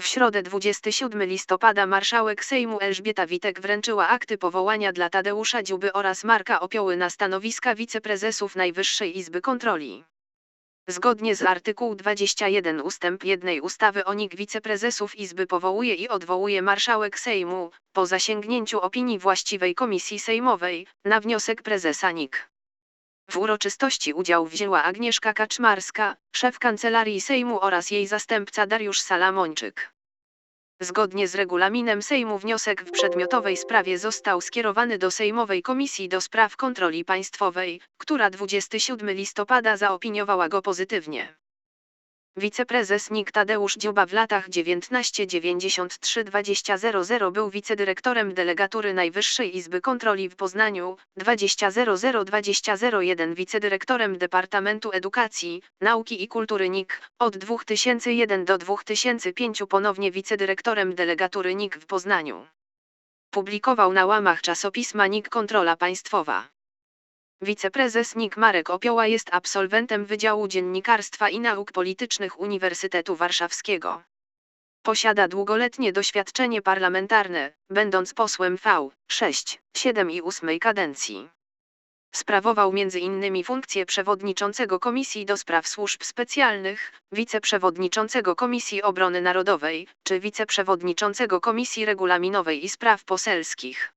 W środę 27 listopada marszałek Sejmu Elżbieta Witek wręczyła akty powołania dla Tadeusza Dziuby oraz Marka Opioły na stanowiska wiceprezesów Najwyższej Izby Kontroli. Zgodnie z artykuł 21 ustęp 1 ustawy o NIK wiceprezesów Izby powołuje i odwołuje marszałek Sejmu, po zasięgnięciu opinii właściwej komisji sejmowej, na wniosek prezesa NIK. W uroczystości udział wzięła Agnieszka Kaczmarska, szef Kancelarii Sejmu oraz jej zastępca Dariusz Salamończyk. Zgodnie z regulaminem Sejmu wniosek w przedmiotowej sprawie został skierowany do Sejmowej Komisji do Spraw Kontroli Państwowej, która 27 listopada zaopiniowała go pozytywnie. Wiceprezes NIK Tadeusz Dziuba w latach 1993-2000 był wicedyrektorem delegatury Najwyższej Izby Kontroli w Poznaniu, 2000-2001 wicedyrektorem Departamentu Edukacji, Nauki i Kultury NIK, od 2001 do 2005 ponownie wicedyrektorem delegatury NIK w Poznaniu. Publikował na łamach czasopisma NIK Kontrola Państwowa. Wiceprezes NIK Marek Opioła jest absolwentem Wydziału Dziennikarstwa i Nauk Politycznych Uniwersytetu Warszawskiego. Posiada długoletnie doświadczenie parlamentarne, będąc posłem V, 6, 7 i 8 kadencji. Sprawował m.in. funkcję przewodniczącego Komisji do Spraw Służb Specjalnych, wiceprzewodniczącego Komisji Obrony Narodowej, czy wiceprzewodniczącego Komisji Regulaminowej i Spraw Poselskich.